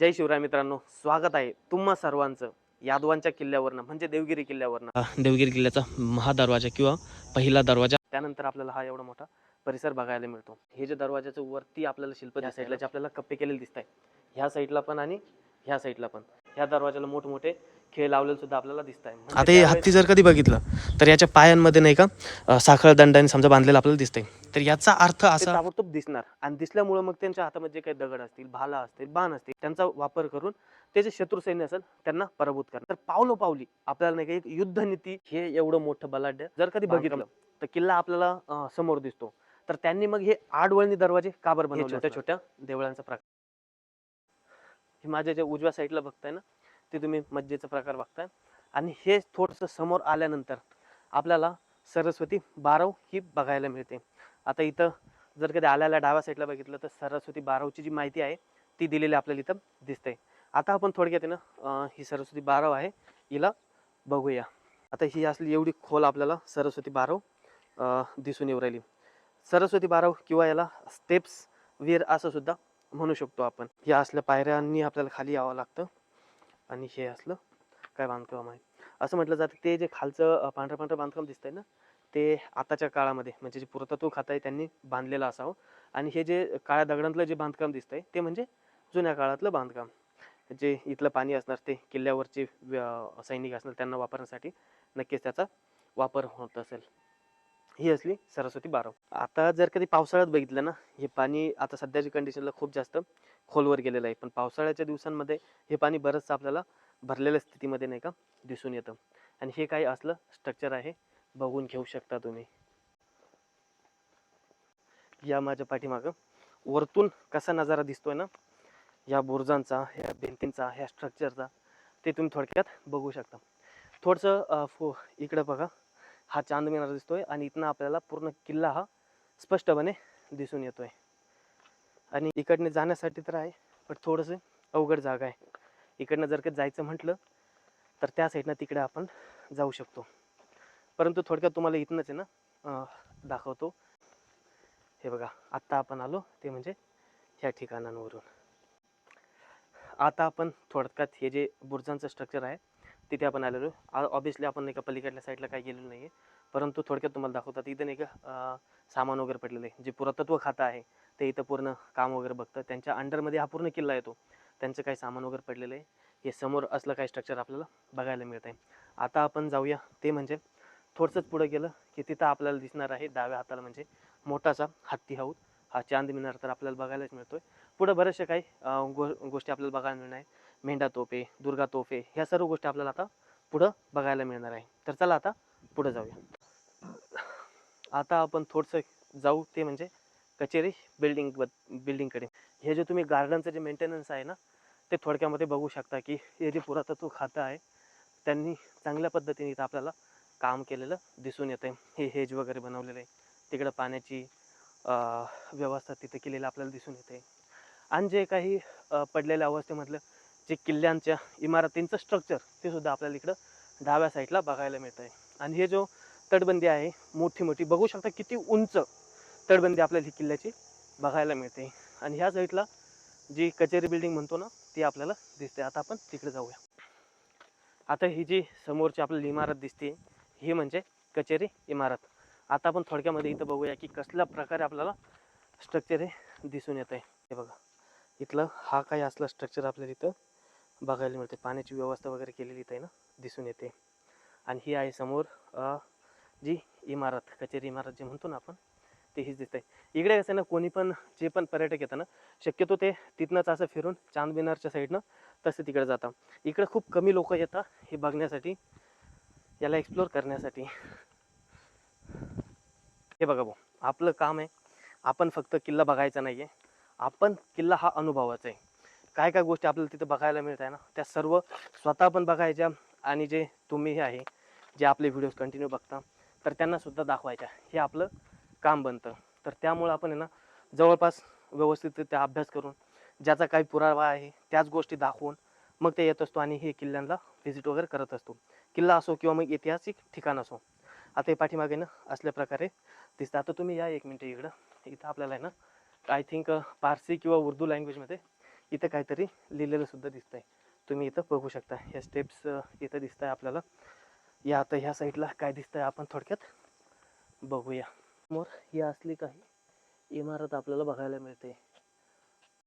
जय शिवराय मित्रांनो स्वागत आहे तुम्हा सर्वांचं यादवांच्या किल्ल्यावरनं म्हणजे देवगिरी किल्ल्यावरनं. देवगिरी किल्ल्याचा महादरवाजा किंवा पहिला दरवाजा. त्यानंतर आपल्याला हा एवढा मोठा परिसर बघायला मिळतो. हे जे दरवाजाच्या वरती आपल्याला शिल्प त्या साईडला जे आपल्याला कप्पे केलेले दिसत आहे ह्या साईडला पण आणि ह्या साईडला पण. ह्या दरवाजाला मोठमोठे खेळ लावलेले सुद्धा आपल्याला दिसत आहे आता हे हत्ती जर कधी बघितलं तर याच्या पायांमध्ये नाही का साखळ दंडाने समजा बांधलेलं आपल्याला दिसतंय. तर याचा अर्थ असा ताबडतोब दिसणार. आणि दिसल्यामुळे मग त्यांच्या हातामध्ये जे काही दगड असतील भाला असतील बाण असतील त्यांचा वापर करून ते जे शत्रू सैन्य असेल त्यांना पराभूत करणार. तर पावलो पावली आपल्याला नाही का एक युद्ध नीती हे एवढं मोठं बलाढ्य जर कधी बघितलं तर किल्ला आपल्याला समोर दिसतो. तर त्यांनी मग हे आडवळणी दरवाजे काबर बनवले छोट्या छोट्या देवळांचा प्रकार. हे माझ्या ज्या उजव्या साईडला बघताय ना ते तुम्ही मज्जेचा प्रकार बघताय. आणि हे थोडंसं समोर आल्यानंतर आपल्याला सरस्वती बारव ही बघायला मिळते. आता इथं जर कधी आल्याला डाव्या साईडला बघितलं तर सरस्वती बारवची जी माहिती आहे ती दिलेली आपल्याला इथं दिसते आता आपण थोडक्यात आहे ना ही सरस्वती बारव आहे हिला बघूया. आता ही असली एवढी खोल आपल्याला सरस्वती बारव दिसून येऊ राहिली. सरस्वती बारव किंवा याला स्टेप्स वीर असं सुद्धा म्हणू शकतो आपण. या असल्या पायऱ्यांनी आपल्याला खाली यावं लागतं. आणि हे असलं काय बांधकाम आहे. असं म्हटलं जातं ते जे खालचं पांढरं पांढरं बांधकाम दिसतंय ना ते आताच्या काळामध्ये म्हणजे जे पुरातत्व खातं आहे त्यांनी बांधलेलं असावं. आणि हे जे काळ्या दगडांतलं जे बांधकाम दिसतंय ते म्हणजे जुन्या काळातलं बांधकाम. जे इथलं पाणी असणार ते किल्ल्यावरचे सैनिक असणार त्यांना वापरण्यासाठी नक्कीच त्याचा वापर होत असेल. ही असली सरस्वती बारव. आता जर कधी पावसाळ्यात बघितलं ना हे पाणी आता सध्याच्या कंडिशनला खूप जास्त खोलवर गेलेलं आहे. पण पावसाळ्याच्या दिवसांमध्ये हे पाणी बरंचसं आपल्याला भरलेल्या स्थितीमध्ये नाही का दिसून येतं. आणि हे काही असलं स्ट्रक्चर आहे बघून घेऊ शकता तुम्ही. या माझ्या पाठीमागं वरतून कसा नजारा दिसतोय ना या बुरजांचा ह्या भिंतींचा ह्या स्ट्रक्चरचा ते तुम्ही थोडक्यात बघू शकता. थोडंसं फो इकडं बघा. हा चांद मिनार दिसतोय आणि इथनं आपल्याला पूर्ण किल्ला हा स्पष्टपणे दिसून येतोय. आणि इकडनं जाण्यासाठी तर आहे पण थोडंसं अवघड जागा आहे. इकडनं जर का जायचं म्हटलं तर त्या साईडनं तिकडे आपण जाऊ शकतो. परंतु थोडक्यात तुम्हाला इथनंच आहे ना दाखवतो. हे बघा आत्ता आपण आलो ते म्हणजे ह्या ठिकाणांवरून. आता आपण थोडक्यात हे जे बुर्जांचं स्ट्रक्चर आहे तिथे आपण आलेलो ऑब्विसली आपण नाही का पलीकडल्या साईडला काही गेलेलो नाही आहे परंतु थोडक्यात तुम्हाला दाखवतात इथं नाही का सामान वगैरे पडलेलं आहे. जे पुरातत्व खातं आहे ते इथं पूर्ण काम वगैरे बघतं त्यांच्या अंडरमध्ये हा पूर्ण किल्ला येतो त्यांचं काही सामान वगैरे पडलेलं आहे. हे समोर असलं काही स्ट्रक्चर आपल्याला बघायला मिळत आहे आता आपण जाऊया ते म्हणजे थोडंसंच पुढं गेलं की तिथं आपल्याला दिसणार आहे डाव्या हाताला म्हणजे मोठासा हत्ती हाऊद हा चांद मिनार तर आपल्याला बघायलाच मिळतोय. पुढं बऱ्याचशा काही गो गोष्टी आपल्याला बघायला मिळणार आहे मेंढा तोफे दुर्गा तोफे ह्या सर्व गोष्टी आपल्याला आता पुढं बघायला मिळणार आहे. तर चला आता पुढं जाऊया. आता आपण थोडंसं जाऊ ते म्हणजे कचेरी बिल्डिंग बिल्डिंगकडे हे जे तुम्ही गार्डनचं जे मेंटेनन्स आहे ना ते थोडक्यामध्ये बघू शकता की हे जे पुरातत्व खातं आहे त्यांनी चांगल्या पद्धतीने इथं आपल्याला काम केलेलं दिसून येतं आहे हे हेज वगैरे बनवलेलं आहे. तिकडं पाण्याची अं, व्यवस्था तिथे केलेलं आपल्याला दिसून येते आणि जे काही अं, पडलेल्या अवस्थेमधलं जे किल्ल्यांच्या इमारतींचं स्ट्रक्चर ते सुद्धा आपल्याला इकडं डाव्या साईडला बघायला मिळतं आहे आणि हे जो तटबंदी आहे मोठी मोठी बघू शकता किती उंच तटबंदी आपल्याला ही किल्ल्याची बघायला मिळते. आणि ह्या साईडला जी कचेरी बिल्डिंग म्हणतो ना ती आपल्याला दिसते. आता आपण तिकडे जाऊया. आता ही जी समोरची आपल्याला इमारत दिसते ही म्हणजे कचेरी इमारत. आता आपण थोडक्यामध्ये इथं बघूया की कसल्या प्रकारे आपल्याला स्ट्रक्चर हे दिसून येत आहे हे बघा इथलं हा काही असला स्ट्रक्चर आपल्याला इथं बघायला मिळते. पाण्याची व्यवस्था वगैरे केलेली इथे ना दिसून येते. आणि ही आहे समोर जी इमारत कचेरी इमारत जे म्हणतो ना आपण ते हीच दिसतंय. इकडे कसं ना कोणी पण जे पण पर्यटक येतात ना शक्यतो ते तिथनंच असं फिरून चांदबिनारच्या साईडनं तसं तिकडे जातात. इकडे खूप कमी लोक येतात हे बघण्यासाठी याला एक्सप्लोर करण्यासाठी. हे बघा भाऊ आपलं काम आहे आपण फक्त किल्ला बघायचा नाही आहे आपण किल्ला हा अनुभवाचा आहे. काय काय गोष्टी आपल्याला तिथं बघायला मिळत आहे ना त्या सर्व स्वतः पण बघायच्या आणि जे तुम्ही हे आहे जे आपले व्हिडिओज कंटिन्यू बघता तर त्यांना सुद्धा दाखवायच्या. हे आपलं काम बनतं. तर त्यामुळं आपण आहे ना जवळपास व्यवस्थितरित्या अभ्यास करून ज्याचा काही पुरावा आहे त्याच गोष्टी दाखवून मग ते येत असतो आणि हे किल्ल्यांना व्हिजिट वगैरे करत असतो. किल्ला असो किंवा मग ऐतिहासिक ठिकाण असो आता हे पाठीमागे ना असल्या प्रकारे दिसतं. आता तुम्ही या एक मिनटं इकडं इथं आपल्याला आहे ना आय थिंक पारसी किंवा उर्दू लँग्वेजमध्ये इथं काहीतरी लिहिलेलं सुद्धा दिसतंय. तुम्ही इथं बघू शकता ह्या स्टेप्स इथं दिसत आहे आपल्याला. या आता ह्या साईडला काय दिसतंय आपण थोडक्यात बघूया. समोर ही असली काही इमारत आपल्याला बघायला मिळते.